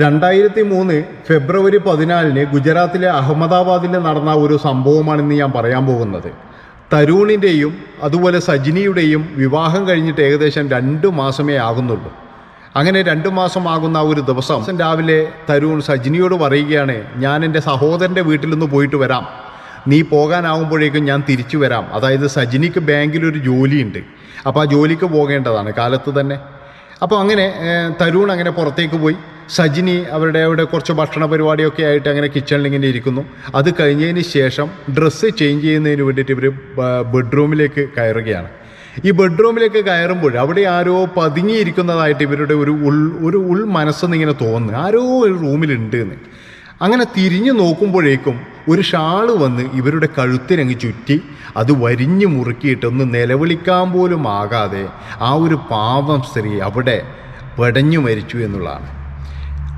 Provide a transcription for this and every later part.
രണ്ടായിരത്തി മൂന്ന് ഫെബ്രുവരി പതിനാലിന് ഗുജറാത്തിലെ അഹമ്മദാബാദിൽ നടന്ന ഒരു സംഭവമാണെന്ന് ഞാൻ പറയാൻ പോകുന്നത്. തരൂണിന്റെയും അതുപോലെ സജിനിയുടെയും വിവാഹം കഴിഞ്ഞിട്ട് ഏകദേശം രണ്ട് മാസമേ ആകുന്നുള്ളൂ. അങ്ങനെ രണ്ട് മാസമാകുന്ന ഒരു ദിവസം രാവിലെ തരൂൺ സജിനിയോട് പറയുകയാണ് ഞാൻ എന്റെ സഹോദരന്റെ വീട്ടിൽ നിന്ന് പോയിട്ട് വരാം. നീ പോകാനാവുമ്പോഴേക്കും ഞാൻ തിരിച്ചു വരാം. അതായത് സജിനിക്ക് ബാങ്കിലൊരു ജോലിയുണ്ട്. അപ്പോൾ ആ ജോലിക്ക് പോകേണ്ടതാണ് കാലത്ത് തന്നെ. അപ്പോൾ അങ്ങനെ തരൂൺ അങ്ങനെ പുറത്തേക്ക് പോയി. സജിനി അവരുടെ അവിടെ കുറച്ച് ഭക്ഷണ പരിപാടിയൊക്കെ ആയിട്ട് അങ്ങനെ കിച്ചണിൽ ഇങ്ങനെ ഇരിക്കുന്നു. അത് കഴിഞ്ഞതിന് ശേഷം ഡ്രസ്സ് ചേഞ്ച് ചെയ്യുന്നതിന് വേണ്ടിയിട്ട് ഇവർ ബെഡ്റൂമിലേക്ക് കയറുകയാണ്. ഈ ബെഡ്റൂമിലേക്ക് കയറുമ്പോൾ അവിടെ ആരോ പതുങ്ങിയിരിക്കുന്നതായിട്ട് ഇവരുടെ ഒരു ഉൾ ഒരു ഉൾ മനസ്സെന്ന് ഇങ്ങനെ തോന്നുന്നു. ആരോ ഒരു റൂമിലുണ്ട് എന്ന്. അങ്ങനെ തിരിഞ്ഞു നോക്കുമ്പോഴേക്കും ഒരു ഷാൾ വന്ന് ഇവരുടെ കഴുത്തിനങ്ങ് ചുറ്റി അത് വരിഞ്ഞു മുറുക്കിയിട്ട് ഒന്ന് നിലവിളിക്കാൻ പോലും ആകാതെ ആ ഒരു പാവം സ്ത്രീ അവിടെ പടഞ്ഞു മരിച്ചു എന്നുള്ളതാണ്.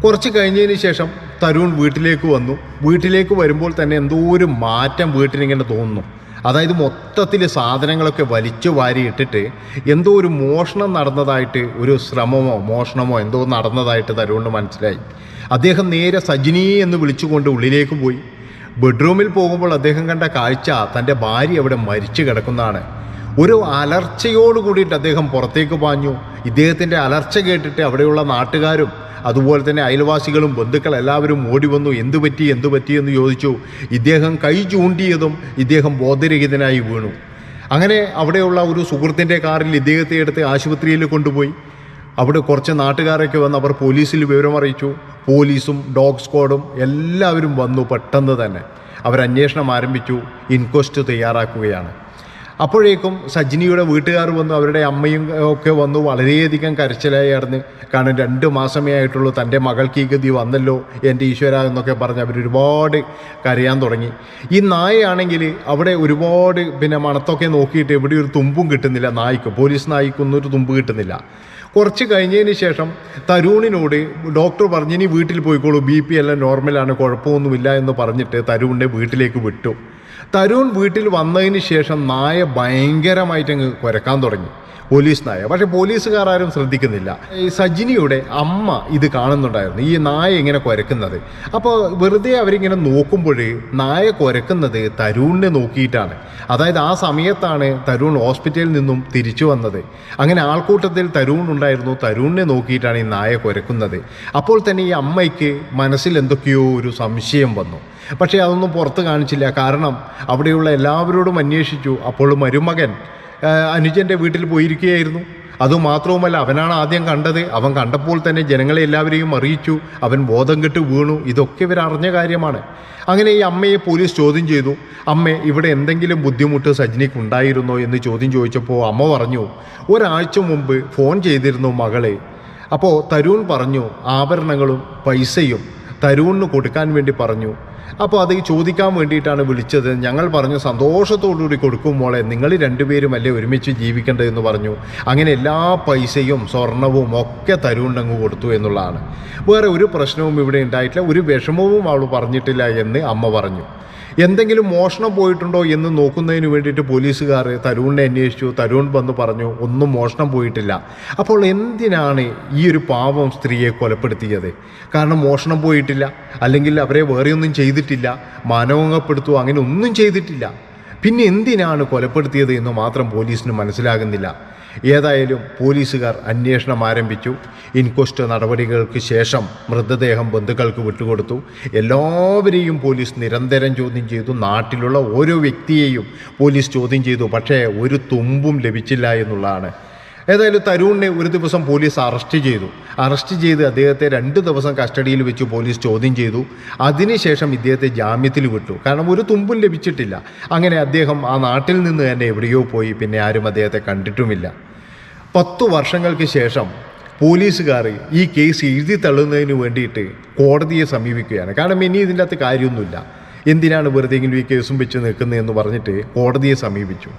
കുറച്ച് കഴിഞ്ഞതിന് ശേഷം തരുൺ വീട്ടിലേക്ക് വന്നു. വീട്ടിലേക്ക് വരുമ്പോൾ തന്നെ എന്തോ ഒരു മാറ്റം വീട്ടിലിങ്ങനെ തോന്നുന്നു. അതായത് മൊത്തത്തിൽ സാധനങ്ങളൊക്കെ വലിച്ചു വാരി ഇട്ടിട്ട് എന്തോ ഒരു മോഷണം നടന്നതായിട്ട് ഒരു ശ്രമമോ മോഷണമോ എന്തോ നടന്നതായിട്ട് തരുണിന് മനസ്സിലായി. അദ്ദേഹം നേരെ സജിനി എന്ന് വിളിച്ചുകൊണ്ട് ഉള്ളിലേക്ക് പോയി. ബെഡ്റൂമിൽ പോകുമ്പോൾ അദ്ദേഹം കണ്ട കാഴ്ച തന്റെ ഭാര്യ അവിടെ മരിച്ചു കിടക്കുന്നതാണ്. ഒരു അലർച്ചയോട് കൂടിയിട്ട് അദ്ദേഹം പുറത്തേക്ക് പാഞ്ഞു. ഇദ്ദേഹത്തിന്റെ അലർച്ച കേട്ടിട്ട് അവിടെയുള്ള നാട്ടുകാരും അതുപോലെ തന്നെ അയൽവാസികളും ബന്ധുക്കൾ എല്ലാവരും ഓടി വന്നു എന്തു പറ്റി എന്തു പറ്റി? എന്ന് ചോദിച്ചു. ഇദ്ദേഹം കൈ ചൂണ്ടിയതും ഇദ്ദേഹം ബോധരഹിതനായി വീണു. അങ്ങനെ അവിടെയുള്ള ഒരു സുഹൃത്തിന്റെ കാറിൽ ഇദ്ദേഹത്തെ എടുത്ത് ആശുപത്രിയിൽ കൊണ്ടുപോയി. അവിടെ കുറച്ച് നാട്ടുകാരൊക്കെ വന്ന് അവർ പോലീസിൽ വിവരമറിയിച്ചു പോലീസും ഡോഗ് സ്ക്വാഡും എല്ലാവരും വന്നു പെട്ടെന്ന് തന്നെ. അവരന്വേഷണം ആരംഭിച്ചു. ഇൻക്വസ്റ്റ് തയ്യാറാക്കുകയാണ്. അപ്പോഴേക്കും സജിനിയുടെ വീട്ടുകാർ വന്നു അവരുടെ അമ്മയും ഒക്കെ വന്നു വളരെയധികം കരച്ചിലായിരുന്നു. കാരണം രണ്ട് മാസമേ ആയിട്ടുള്ളൂ തന്റെ മകൾക്ക് ഈ ഗതി വന്നല്ലോ എന്റെ ഈശ്വര എന്നൊക്കെ പറഞ്ഞ് അവർ ഒരുപാട് കരയാൻ തുടങ്ങി. ഈ നായയാണെങ്കിൽ അവിടെ ഒരുപാട് പിന്നെ മണത്തൊക്കെ നോക്കിയിട്ട് എവിടെ ഒരു തുമ്പും കിട്ടുന്നില്ല നായ്ക്ക്. പോലീസ് നായ്ക്കൊന്നും ഒരു തുമ്പ് കിട്ടുന്നില്ല. കുറച്ച് കഴിഞ്ഞതിന് ശേഷം തരൂണിനോട് ഡോക്ടർ പറഞ്ഞ് ഇനി വീട്ടിൽ പോയിക്കോളൂ ബി പി എല്ലാം നോർമലാണ് കുഴപ്പമൊന്നുമില്ല എന്ന് പറഞ്ഞിട്ട് തരൂണിനെ വീട്ടിലേക്ക് വിട്ടു. തരൂൺ വീട്ടിൽ വന്നതിന് ശേഷം നായ ഭയങ്കരമായിട്ട് അങ്ങ് കുരക്കാൻ തുടങ്ങി. പോലീസ് നായ പക്ഷേ പോലീസുകാർ ആരും ശ്രദ്ധിക്കുന്നില്ല. ഈ സജിനിയുടെ അമ്മ ഇത് കാണുന്നുണ്ടായിരുന്നു. ഈ നായ ഇങ്ങനെ കുരക്കുന്നത്. അപ്പോൾ വെറുതെ അവരിങ്ങനെ നോക്കുമ്പോൾ നായ കുരക്കുന്നത് തരൂണിനെ നോക്കിയിട്ടാണ്. അതായത് ആ സമയത്താണ് തരൂൺ ഹോസ്പിറ്റലിൽ നിന്നും തിരിച്ചു വന്നത്. അങ്ങനെ ആൾക്കൂട്ടത്തിൽ തരൂൺ ഉണ്ടായിരുന്നു. തരൂണിനെ നോക്കിയിട്ടാണ് ഈ നായ കുരക്കുന്നത്. അപ്പോൾ തന്നെ ഈ അമ്മയ്ക്ക് മനസ്സിൽ എന്തൊക്കെയോ ഒരു സംശയം വന്നു. പക്ഷേ അതൊന്നും പുറത്ത് കാണിച്ചില്ല. കാരണം അവിടെയുള്ള എല്ലാവരോടും അന്വേഷിച്ചു. അപ്പോൾ മരുമകൻ അനുജന്റെ വീട്ടിൽ പോയിരിക്കുകയായിരുന്നു. അതുമാത്രവുമല്ല അവനാണ് ആദ്യം കണ്ടത്. അവൻ കണ്ടപ്പോൾ തന്നെ ജനങ്ങളെ എല്ലാവരെയും അറിയിച്ചു. അവൻ ബോധം കെട്ട് വീണു. ഇതൊക്കെ ഇവർ അറിഞ്ഞ കാര്യമാണ്. അങ്ങനെ ഈ അമ്മയെ പോലീസ് ചോദ്യം ചെയ്തു. അമ്മ ഇവിടെ എന്തെങ്കിലും ബുദ്ധിമുട്ട് സജ്നിക്ക് ഉണ്ടായിരുന്നോ എന്ന് ചോദ്യം ചോദിച്ചപ്പോൾ അമ്മ പറഞ്ഞു ഒരാഴ്ച മുമ്പ് ഫോൺ ചെയ്തിരുന്നു മകളെ. അപ്പോൾ തരൂൺ പറഞ്ഞു ആഭരണങ്ങളും പൈസയും തരൂണിന് കൊടുക്കാൻ വേണ്ടി പറഞ്ഞു. അപ്പോൾ അത് ചോദിക്കാൻ വേണ്ടിയിട്ടാണ് വിളിച്ചത്. ഞങ്ങൾ പറഞ്ഞു സന്തോഷത്തോടുകൂടി കൊടുക്കും മോളെ. നിങ്ങൾ രണ്ടുപേരും അല്ലേ ഒരുമിച്ച് ജീവിക്കേണ്ടതെന്ന് പറഞ്ഞു. അങ്ങനെ എല്ലാ പൈസയും സ്വർണവും ഒക്കെ തരുണ്ടങ്ങ് കൊടുത്തു എന്നുള്ളതാണ്. വേറെ ഒരു പ്രശ്നവും ഇവിടെ ഉണ്ടായിട്ടില്ല. ഒരു വിഷമവും അവൾ പറഞ്ഞിട്ടില്ല എന്ന് അമ്മ പറഞ്ഞു. എന്തെങ്കിലും മോഷണം പോയിട്ടുണ്ടോ എന്ന് നോക്കുന്നതിന് വേണ്ടിയിട്ട് പോലീസുകാർ തരുണിനെ അന്വേഷിച്ചു. തരുൺ വന്ന് പറഞ്ഞു ഒന്നും മോഷണം പോയിട്ടില്ല. അപ്പോൾ എന്തിനാണ് ഈ ഒരു പാവം സ്ത്രീയെ കൊലപ്പെടുത്തിയത്? കാരണം മോഷണം പോയിട്ടില്ല. അല്ലെങ്കിൽ അവരെ വേറെയൊന്നും ചെയ്തിട്ടില്ല. മാനവങ്ങപ്പെടുത്തുക അങ്ങനെ ഒന്നും ചെയ്തിട്ടില്ല. പിന്നെ എന്തിനാണ് കൊലപ്പെടുത്തിയത് എന്ന് മാത്രം പോലീസിന് മനസ്സിലാകുന്നില്ല. ഏതായാലും പോലീസുകാർ അന്വേഷണം ആരംഭിച്ചു. ഇൻക്വസ്റ്റ് നടപടികൾക്ക് ശേഷം മൃതദേഹം ബന്ധുക്കൾക്ക് വിട്ടുകൊടുത്തു. എല്ലാവരെയും പോലീസ് നിരന്തരം ചോദ്യം ചെയ്തു. നാട്ടിലുള്ള ഓരോ വ്യക്തിയെയും പോലീസ് ചോദ്യം ചെയ്തു. പക്ഷേ ഒരു തുമ്പും ലഭിച്ചില്ല എന്നുള്ളതാണ്. ഏതായാലും തരൂണിനെ ഒരു ദിവസം പോലീസ് അറസ്റ്റ് ചെയ്തു. അറസ്റ്റ് ചെയ്ത് അദ്ദേഹത്തെ രണ്ട് ദിവസം കസ്റ്റഡിയിൽ വെച്ച് പോലീസ് ചോദ്യം ചെയ്തു. അതിനുശേഷം ഇദ്ദേഹത്തെ ജാമ്യത്തിൽ വിട്ടു. കാരണം ഒരു തുമ്പും ലഭിച്ചിട്ടില്ല. അങ്ങനെ അദ്ദേഹം ആ നാട്ടിൽ നിന്ന് തന്നെ എവിടെയോ പോയി. പിന്നെ ആരും അദ്ദേഹത്തെ കണ്ടിട്ടുമില്ല. പത്തു വർഷങ്ങൾക്ക് ശേഷം പോലീസുകാർ ഈ കേസ് എഴുതി തള്ളുന്നതിന് വേണ്ടിയിട്ട് കോടതിയെ സമീപിക്കുകയാണ്. കാരണം ഇനി ഇതിന്റെ അകത്ത് കാര്യമൊന്നുമില്ല. എന്തിനാണ് വെറുതെ എങ്കിലും ഈ കേസും വെച്ച് നിൽക്കുന്നതെന്ന് പറഞ്ഞിട്ട് കോടതിയെ സമീപിച്ചു.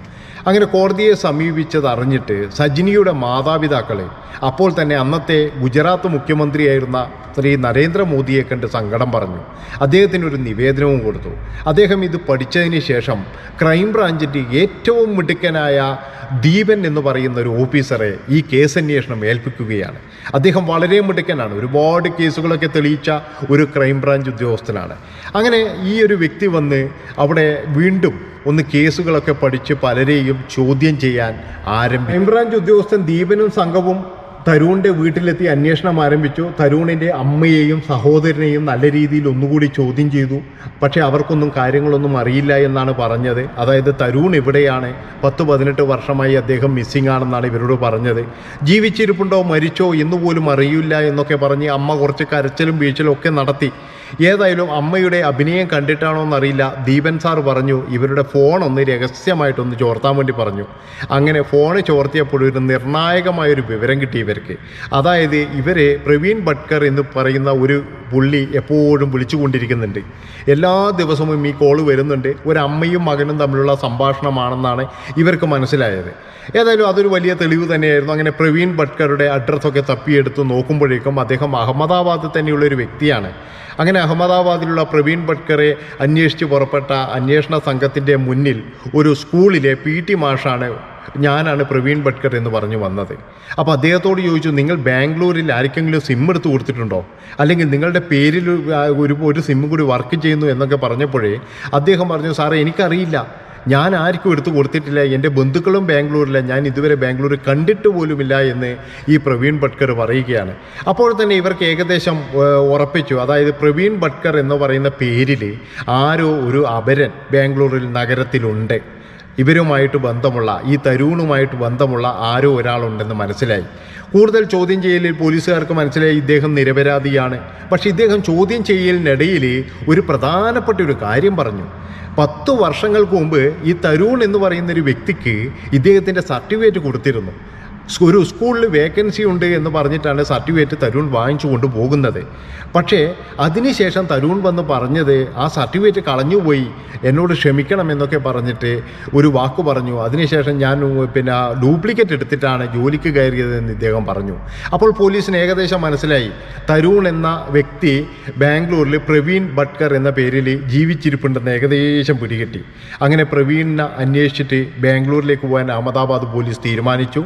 അങ്ങനെ കോടതിയെ സമീപിച്ചത് അറിഞ്ഞിട്ട് സജിനിയുടെ മാതാപിതാക്കളെ അപ്പോൾ തന്നെ അന്നത്തെ ഗുജറാത്ത് മുഖ്യമന്ത്രിയായിരുന്ന ശ്രീ നരേന്ദ്രമോദിയെ കണ്ട് സങ്കടം പറഞ്ഞു. അദ്ദേഹത്തിന് ഒരു നിവേദനവും കൊടുത്തു. അദ്ദേഹം ഇത് പഠിച്ചതിന് ശേഷം ക്രൈംബ്രാഞ്ചിന്റെ ഏറ്റവും മിടുക്കനായ ദീപൻ എന്ന് പറയുന്ന ഒരു ഓഫീസറെ ഈ കേസ് അന്വേഷണം ഏൽപ്പിക്കുകയാണ്. അദ്ദേഹം വളരെ മിടുക്കനാണ്. ഒരുപാട് കേസുകളൊക്കെ തെളിയിച്ച ഒരു ക്രൈംബ്രാഞ്ച് ഉദ്യോഗസ്ഥനാണ്. അങ്ങനെ ഈ ഒരു വ്യക്തി വന്ന് അവിടെ വീണ്ടും ഒന്ന് കേസുകളൊക്കെ പഠിച്ച് പലരെയും ചോദ്യം ചെയ്യാൻ ആരംഭിച്ചു. ക്രൈംബ്രാഞ്ച് ഉദ്യോഗസ്ഥൻ ദീപനും സംഘവും തരൂണിന്റെ വീട്ടിലെത്തി അന്വേഷണം ആരംഭിച്ചു. തരൂണിന്റെ അമ്മയെയും സഹോദരനെയും നല്ല രീതിയിൽ ഒന്നുകൂടി ചോദ്യം ചെയ്തു. പക്ഷേ അവർക്കൊന്നും കാര്യങ്ങളൊന്നും അറിയില്ല എന്നാണ് പറഞ്ഞത്. അതായത് തരൂൺ എവിടെയാണ്? പത്ത് പതിനെട്ട് വർഷമായി അദ്ദേഹം മിസ്സിംഗ് ആണെന്നാണ് ഇവരോട് പറഞ്ഞത്. ജീവിച്ചിരിപ്പുണ്ടോ? മരിച്ചോ? എന്നുപോലും അറിയില്ല എന്നൊക്കെ പറഞ്ഞ് അമ്മ കുറച്ച് കരച്ചിലും വീഴ്ചലും ഒക്കെ നടത്തി. ഏതായാലും അമ്മയുടെ അഭിനയം കണ്ടിട്ടാണോ എന്നറിയില്ല. ദീപൻ സാർ പറഞ്ഞു ഇവരുടെ ഫോൺ ഒന്ന് രഹസ്യമായിട്ടൊന്ന് ചോർത്താൻ വേണ്ടി പറഞ്ഞു. അങ്ങനെ ഫോൺ ചോർത്തിയപ്പോൾ ഒരു നിർണായകമായൊരു വിവരം കിട്ടി ഇവർക്ക്. അതായത് ഇവരെ പ്രവീൺ ഭട്കർ എന്ന് പറയുന്ന ഒരു പുള്ളി എപ്പോഴും വിളിച്ചുകൊണ്ടിരിക്കുന്നുണ്ട്. എല്ലാ ദിവസവും ഈ കോൾ വരുന്നുണ്ട്. ഒരു അമ്മയും മകനും തമ്മിലുള്ള സംഭാഷണമാണെന്നാണ് ഇവർക്ക് മനസ്സിലായത്. ഏതായാലും അതൊരു വലിയ തെളിവ് തന്നെയായിരുന്നു. അങ്ങനെ പ്രവീൺ ഭട്കറുടെ അഡ്രസ്സൊക്കെ തപ്പിയെടുത്ത് നോക്കുമ്പോഴേക്കും അദ്ദേഹം അഹമ്മദാബാദിൽ തന്നെയുള്ള ഒരു വ്യക്തിയാണ്. അങ്ങനെ അഹമ്മദാബാദിലുള്ള പ്രവീൺ ഭട്കറെ അന്വേഷിച്ച് പുറപ്പെട്ട അന്വേഷണ സംഘത്തിന്റെ മുന്നിൽ ഒരു സ്കൂളിലെ പി ടി മാഷാണ് ഞാനാണ് പ്രവീൺ ഭട്കർ എന്ന് പറഞ്ഞു വന്നത്. അപ്പോൾ അദ്ദേഹത്തോട് ചോദിച്ചു നിങ്ങൾ ബാംഗ്ലൂരിൽ ആർക്കെങ്കിലും സിം എടുത്ത് കൊടുത്തിട്ടുണ്ടോ? അല്ലെങ്കിൽ നിങ്ങളുടെ പേരിൽ ഒരു ഒരു സിം കൂടി വർക്ക് ചെയ്യുന്നു എന്നൊക്കെ പറഞ്ഞപ്പോഴേ അദ്ദേഹം പറഞ്ഞു സാറേ എനിക്കറിയില്ല. ഞാൻ ആർക്കും എടുത്തു കൊടുത്തിട്ടില്ല. എന്റെ ബന്ധുക്കളും ബാംഗ്ലൂരില്ല. ഞാൻ ഇതുവരെ ബാംഗ്ലൂർ കണ്ടിട്ട് പോലുമില്ല എന്ന് ഈ പ്രവീൺ ഭട്കർ പറയുകയാണ്. അപ്പോൾ തന്നെ ഇവർക്ക് ഏകദേശം ഉറപ്പിച്ചു. അതായത് പ്രവീൺ ഭട്കർ എന്ന് പറയുന്ന പേരിൽ ആരോ ഒരു അപരൻ ബാംഗ്ലൂരിൽ നഗരത്തിലുണ്ട്. ഇവരുമായിട്ട് ബന്ധമുള്ള ഈ തരൂണുമായിട്ട് ബന്ധമുള്ള ആരോ ഒരാളുണ്ടെന്ന് മനസ്സിലായി. കൂടുതൽ ചോദ്യം ചെയ്യലിൽ പോലീസുകാർക്ക് മനസ്സിലായി ഇദ്ദേഹം നിരപരാധിയാണ്. പക്ഷേ ഇദ്ദേഹം ചോദ്യം ചെയ്യലിനിടയിൽ ഒരു പ്രധാനപ്പെട്ട ഒരു കാര്യം പറഞ്ഞു. പത്ത് വർഷങ്ങൾക്ക് മുമ്പ് ഈ തരൂൺ എന്ന് പറയുന്ന ഒരു വ്യക്തിക്ക് ഇദ്ദേഹത്തിന്റെ സർട്ടിഫിക്കറ്റ് കൊടുത്തിരുന്നു. ഒരു സ്കൂളിൽ വേക്കൻസി ഉണ്ട് എന്ന് പറഞ്ഞിട്ടാണ് സർട്ടിഫിക്കറ്റ് തരുൺ വാങ്ങിച്ചു കൊണ്ട് പോകുന്നത് പക്ഷേ അതിനുശേഷം തരുൺ വന്ന് പറഞ്ഞത് ആ സർട്ടിഫിക്കറ്റ് കളഞ്ഞുപോയി എന്നോട് ക്ഷമിക്കണം എന്നൊക്കെ പറഞ്ഞിട്ട് ഒരു വാക്ക് പറഞ്ഞു. അതിനുശേഷം ഞാൻ പിന്നെ ഡ്യൂപ്ലിക്കേറ്റ് എടുത്തിട്ടാണ് ജോലിക്ക് കയറിയതെന്ന് ഇദ്ദേഹം പറഞ്ഞു. അപ്പോൾ പോലീസിന് ഏകദേശം മനസ്സിലായി. തരുൺ എന്ന വ്യക്തി ബാംഗ്ലൂരിൽ പ്രവീൺ ഭട്കർ എന്ന പേരിൽ ജീവിച്ചിരിപ്പുണ്ടെന്ന് ഏകദേശം പിടികിട്ടി. അങ്ങനെ പ്രവീണിനെ അന്വേഷിച്ചിട്ട് ബാംഗ്ലൂരിലേക്ക് പോകാൻ അഹമ്മദാബാദ് പോലീസ് തീരുമാനിച്ചു.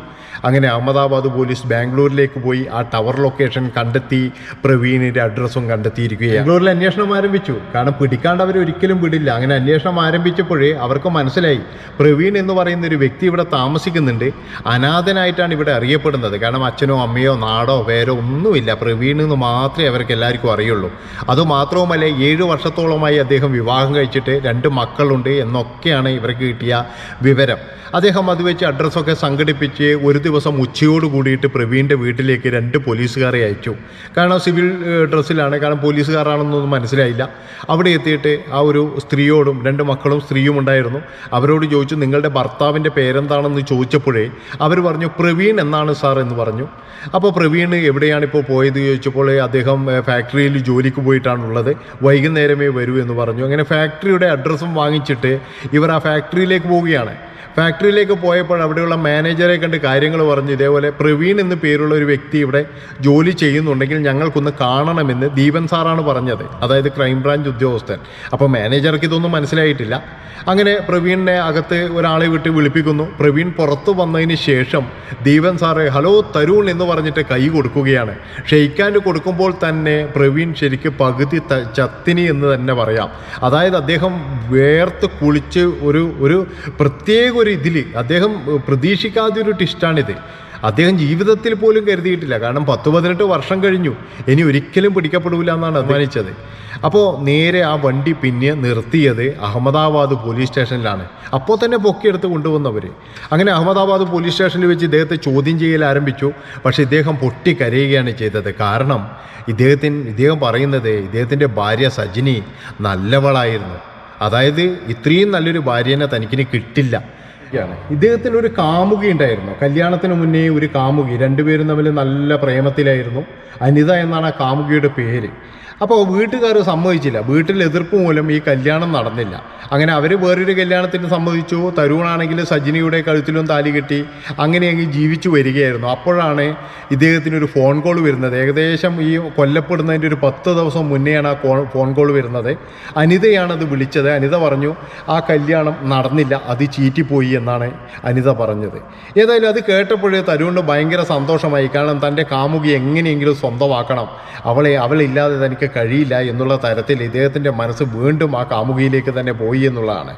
അങ്ങനെ അഹമ്മദാബാദ് പോലീസ് ബാംഗ്ലൂരിലേക്ക് പോയി ആ ടവർ ലൊക്കേഷൻ കണ്ടെത്തി പ്രവീണിന്റെ അഡ്രസ്സും കണ്ടെത്തിയിരിക്കുകയാണ്. ബാംഗ്ലൂരിൽ അന്വേഷണം ആരംഭിച്ചു. കാരണം പിടിക്കാണ്ട് അവർ ഒരിക്കലും വിടില്ല. അങ്ങനെ അന്വേഷണം ആരംഭിച്ചപ്പോഴേ അവർക്ക് മനസ്സിലായി. പ്രവീൺ എന്ന് പറയുന്ന ഒരു വ്യക്തി ഇവിടെ താമസിക്കുന്നുണ്ട്. അനാഥനായിട്ടാണ് ഇവിടെ അറിയപ്പെടുന്നത്. കാരണം അച്ഛനോ അമ്മയോ നാടോ പേരോ ഒന്നുമില്ല. പ്രവീൺ എന്ന് മാത്രമേ അവർക്ക് എല്ലാവർക്കും അറിയുള്ളൂ. അതുമാത്രവുമല്ല ഏഴ് വർഷത്തോളമായി അദ്ദേഹം വിവാഹം കഴിച്ചിട്ട് രണ്ട് മക്കളുണ്ട് എന്നൊക്കെയാണ് ഇവർക്ക് കിട്ടിയ വിവരം. അദ്ദേഹം അത് വെച്ച് അഡ്രസ്സൊക്കെ സംഘടിപ്പിച്ച് ഒരു ദിവസം ഉച്ചയോട് കൂടിയിട്ട് പ്രവീണിന്റെ വീട്ടിലേക്ക് രണ്ട് പോലീസുകാരെ അയച്ചു. കാരണം സിവിൽ ഡ്രസ്സിലാണ്. കാരണം പോലീസുകാരാണെന്നൊന്നും മനസ്സിലായില്ല. അവിടെ എത്തിയിട്ട് ആ ഒരു സ്ത്രീയോടും രണ്ട് മക്കളും സ്ത്രീയും ഉണ്ടായിരുന്നു. അവരോട് ചോദിച്ചു നിങ്ങളുടെ ഭർത്താവിന്റെ പേരെന്താണെന്ന് ചോദിച്ചപ്പോഴേ അവർ പറഞ്ഞു പ്രവീൺ എന്നാണ് സാർ എന്ന് പറഞ്ഞു. അപ്പോൾ പ്രവീൺ എവിടെയാണ് ഇപ്പോൾ പോയത് ചോദിച്ചപ്പോൾ അദ്ദേഹം ഫാക്ടറിയിൽ ജോലിക്ക് പോയിട്ടാണുള്ളത്. വൈകുന്നേരമേ വരൂ എന്ന് പറഞ്ഞു. അങ്ങനെ ഫാക്ടറിയുടെ അഡ്രസ്സും വാങ്ങിച്ചിട്ട് ഇവർ ആ ഫാക്ടറിയിലേക്ക് പോവുകയാണ്. ഫാക്ടറിയിലേക്ക് പോയപ്പോൾ അവിടെയുള്ള മാനേജറെ കണ്ട് കാര്യങ്ങൾ പറഞ്ഞു. ഇതേപോലെ പ്രവീൺ എന്ന് പേരുള്ള ഒരു വ്യക്തി ഇവിടെ ജോലി ചെയ്യുന്നുണ്ടെങ്കിൽ ഞങ്ങൾക്കൊന്ന് കാണണമെന്ന് ദീപൻ സാറാണ് പറഞ്ഞത്. അതായത് ക്രൈംബ്രാഞ്ച് ഉദ്യോഗസ്ഥൻ. അപ്പോൾ മാനേജർക്ക് ഇതൊന്നും മനസ്സിലായിട്ടില്ല. അങ്ങനെ പ്രവീണിനെ അകത്ത് ഒരാളെ വിട്ട് വിളിപ്പിക്കുന്നു. പ്രവീൺ പുറത്തു വന്നതിന് ശേഷം ദീപൻ സാറ് ഹലോ തരുൺ എന്ന് പറഞ്ഞിട്ട് കൈ കൊടുക്കുകയാണ്. ഷെയ്ക്കാൻഡ് കൊടുക്കുമ്പോൾ തന്നെ പ്രവീൺ ശരിക്ക് പകുതി ചത്തിനി എന്ന് തന്നെ പറയാം. അതായത് അദ്ദേഹം വേർത്ത് കുളിച്ച് ഒരു ഒരു പ്രത്യേക ഒരു ഇതിൽ അദ്ദേഹം ഏഹ്, പ്രതീക്ഷിക്കാത്ത ഒരു ടിസ്റ്റാണിത് അദ്ദേഹം ജീവിതത്തിൽ പോലും കരുതിയിട്ടില്ല. കാരണം പത്ത് പതിനെട്ട് വർഷം കഴിഞ്ഞു. ഇനി ഒരിക്കലും പിടിക്കപ്പെടില്ല എന്നാണ് അഭിമാനിച്ചത്. അപ്പോൾ നേരെ ആ വണ്ടി പിന്നെ നിർത്തിയത് അഹമ്മദാബാദ് പോലീസ് സ്റ്റേഷനിലാണ്. അപ്പോൾ തന്നെ പൊക്കിയെടുത്ത് കൊണ്ടുവന്നവർ അങ്ങനെ അഹമ്മദാബാദ് പോലീസ് സ്റ്റേഷനിൽ വെച്ച് ഇദ്ദേഹത്തെ ചോദ്യം ചെയ്യൽ ആരംഭിച്ചു. പക്ഷേ ഇദ്ദേഹം പൊട്ടിക്കരയുകയാണ് ചെയ്തത്. കാരണം ഇദ്ദേഹത്തിന് ഇദ്ദേഹം പറയുന്നത് ഇദ്ദേഹത്തിന്റെ ഭാര്യ സജിനി നല്ലവളായിരുന്നു. അതായത് ഇത്രയും നല്ലൊരു ഭാര്യനെ തനിക്കിനി കിട്ടില്ല. ഇദ്ദേഹത്തിന് ഒരു കാമുകി ഉണ്ടായിരുന്നു. കല്യാണത്തിന് മുന്നേ ഒരു കാമുകി. രണ്ടുപേരും തമ്മിൽ നല്ല പ്രേമത്തിലായിരുന്നു. അനിത എന്നാണ് ആ കാമുകിയുടെ പേര്. അപ്പോൾ വീട്ടുകാർ സമ്മതിച്ചില്ല. വീട്ടിൽ എതിർപ്പ് മൂലം ഈ കല്യാണം നടന്നില്ല. അങ്ങനെ അവർ വേറൊരു കല്യാണത്തിന് സമ്മതിച്ചു. തരുണാണെങ്കിൽ സജിനിയുടെ കഴുത്തിലും താലി കെട്ടി അങ്ങനെ അങ്ങ് ജീവിച്ചു വരികയായിരുന്നു. അപ്പോഴാണ് ഇദ്ദേഹത്തിന് ഒരു ഫോൺ കോൾ വരുന്നത്. ഏകദേശം ഈ കൊല്ലപ്പെടുന്നതിന്റെ ഒരു പത്ത് ദിവസം മുന്നെയാണ് ആ ഫോൺ കോൾ വരുന്നത്. അനിതയാണത് വിളിച്ചത്. അനിത പറഞ്ഞു ആ കല്യാണം നടന്നില്ല. അത് ചീറ്റിപ്പോയി എന്നാണ് അനിത പറഞ്ഞത്. ഏതായാലും അത് കേട്ടപ്പോഴേ തരുണിന് ഭയങ്കര സന്തോഷമായി. കാരണം തന്റെ കാമുകി എങ്ങനെയെങ്കിലും സ്വന്തമാക്കണം. അവളെ അവളില്ലാതെ തനിക്ക് കഴിയില്ല എന്നുള്ള തരത്തിൽ ഇദ്ദേഹത്തിന്റെ മനസ്സ് വീണ്ടും ആ കാമുകിയിലേക്ക് തന്നെ പോയി എന്നുള്ളതാണ്.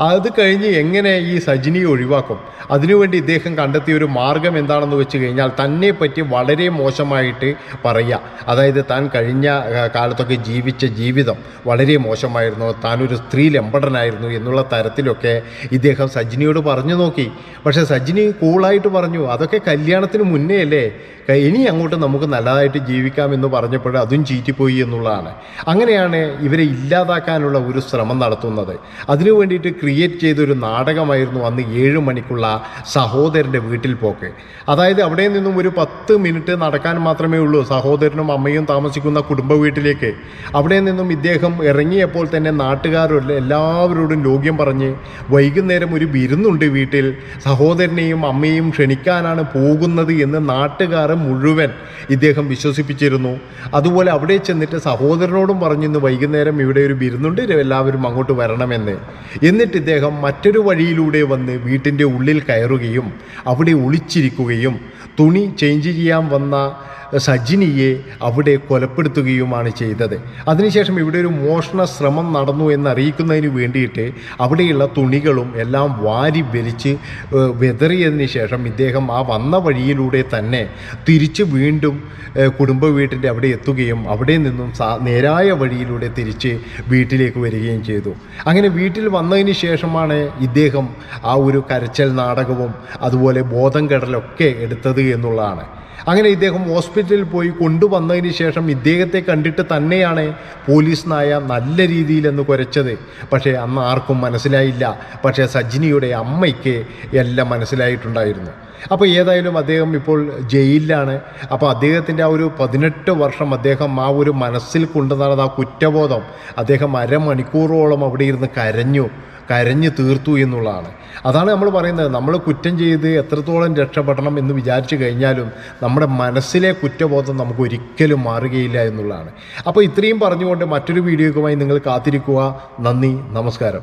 അത് കഴിഞ്ഞ് എങ്ങനെ ഈ സജിനിയെ ഒഴിവാക്കും? അതിനുവേണ്ടി ഇദ്ദേഹം കണ്ടെത്തിയ ഒരു മാർഗം എന്താണെന്ന് വെച്ച് കഴിഞ്ഞാൽ തന്നെ പറ്റി വളരെ മോശമായിട്ട് പറയുക. അതായത് താൻ കഴിഞ്ഞ കാലത്തൊക്കെ ജീവിച്ച ജീവിതം വളരെ മോശമായിരുന്നു. താനൊരു സ്ത്രീ ലംബടനായിരുന്നു എന്നുള്ള തരത്തിലൊക്കെ ഇദ്ദേഹം സജിനിയോട് പറഞ്ഞു നോക്കി. പക്ഷേ സജിനി കൂളായിട്ട് പറഞ്ഞു അതൊക്കെ കല്യാണത്തിന് മുന്നേ അല്ലേ? ഇനി അങ്ങോട്ട് നമുക്ക് നല്ലതായിട്ട് ജീവിക്കാം എന്ന് പറഞ്ഞപ്പോൾ അതും ചീറ്റിപ്പോയി എന്നുള്ളതാണ്. അങ്ങനെയാണ് ഇവരെ ഇല്ലാതാക്കാനുള്ള ഒരു ശ്രമം നടത്തുന്നത്. അതിനു വേണ്ടിയിട്ട് ക്രിയേറ്റ് ചെയ്തൊരു നാടകമായിരുന്നു അന്ന് ഏഴ് മണിക്കുള്ള സഹോദരന്റെ വീട്ടിൽ പോക്ക്. അതായത് അവിടെ നിന്നും ഒരു പത്ത് മിനിറ്റ് നടക്കാൻ മാത്രമേ ഉള്ളൂ സഹോദരനും അമ്മയും താമസിക്കുന്ന കുടുംബ വീട്ടിലേക്ക്. അവിടെ നിന്നും ഇദ്ദേഹം ഇറങ്ങിയപ്പോൾ തന്നെ നാട്ടുകാരും എല്ലാവരോടും ലോക്യം പറഞ്ഞ് വൈകുന്നേരം ഒരു വിരുന്നുണ്ട് വീട്ടിൽ. സഹോദരനെയും അമ്മയും ക്ഷണിക്കാനാണ് പോകുന്നത് എന്ന് നാട്ടുകാർ മുഴുവൻ ഇദ്ദേഹം വിശ്വസിപ്പിച്ചിരുന്നു. അതുപോലെ അവിടെ ചെന്നിട്ട് സഹോദരനോടും പറഞ്ഞു ഇന്ന് വൈകുന്നേരം ഇവിടെ ഒരു വിരുന്നുണ്ട് എല്ലാവരും അങ്ങോട്ട് വരണമെന്ന്. എന്നിട്ട് ഇദ്ദേഹം മറ്റൊരു വഴിയിലൂടെ വന്ന് വീട്ടിന്റെ ഉള്ളിൽ കയറുകയും അവിടെ ഒളിച്ചിരിക്കുകയും തുണി ചേഞ്ച് ചെയ്യാൻ വന്ന സജിനിയെ അവിടെ കൊലപ്പെടുത്തുകയുമാണ് ചെയ്തത്. അതിനുശേഷം ഇവിടെ ഒരു മോഷണ ശ്രമം നടന്നു എന്നറിയിക്കുന്നതിന് വേണ്ടിയിട്ട് അവിടെയുള്ള തുണികളും എല്ലാം വാരി വലിച്ച് വെതറിയതിന് ശേഷം ഇദ്ദേഹം ആ വന്ന വഴിയിലൂടെ തന്നെ തിരിച്ച് വീണ്ടും കുടുംബ വീട്ടിന്റെ അവിടെ എത്തുകയും അവിടെ നിന്നും നേരായ വഴിയിലൂടെ തിരിച്ച് വീട്ടിലേക്ക് വരികയും ചെയ്തു. അങ്ങനെ വീട്ടിൽ വന്നതിന് ശേഷമാണ് ഇദ്ദേഹം ആ ഒരു കരച്ചൽ നാടകവും അതുപോലെ ബോധം കെടലൊക്കെ എടുത്തത് എന്നുള്ളതാണ്. അങ്ങനെ ഇദ്ദേഹം ഹോസ്പിറ്റലിൽ പോയി കൊണ്ടുവന്നതിന് ശേഷം ഇദ്ദേഹത്തെ കണ്ടിട്ട് തന്നെയാണ് പോലീസ് നായ നല്ല രീതിയിലെന്ന് കുരച്ചത്. പക്ഷേ അന്ന് ആർക്കും മനസ്സിലായില്ല. പക്ഷേ സജിനിയുടെ അമ്മയ്ക്ക് എല്ലാം മനസ്സിലായിട്ടുണ്ടായിരുന്നു. അപ്പോൾ ഏതായാലും അദ്ദേഹം ഇപ്പോൾ ജയിലിലാണ്. അപ്പോൾ അദ്ദേഹത്തിന്റെ ആ ഒരു പതിനെട്ട് വർഷം അദ്ദേഹം ആ ഒരു മനസ്സിൽ കൊണ്ടു നടന്ന ആ കുറ്റബോധം അദ്ദേഹം അരമണിക്കൂറോളം അവിടെ ഇരുന്ന് കരഞ്ഞു. കരഞ്ഞു തീർത്തു എന്നുള്ളതാണ്. അതാണ് നമ്മൾ പറയുന്നത്. നമ്മൾ കുറ്റം ചെയ്ത് എത്രത്തോളം രക്ഷപ്പെടണം എന്ന് വിചാരിച്ചു കഴിഞ്ഞാലും നമ്മുടെ മനസ്സിലെ കുറ്റബോധം നമുക്ക് ഒരിക്കലും മാറുകയില്ല എന്നുള്ളതാണ്. അപ്പോൾ ഇത്രയും പറഞ്ഞുകൊണ്ട് മറ്റൊരു വീഡിയോക്കുമായി നിങ്ങൾ കാത്തിരിക്കുക. നന്ദി. നമസ്കാരം.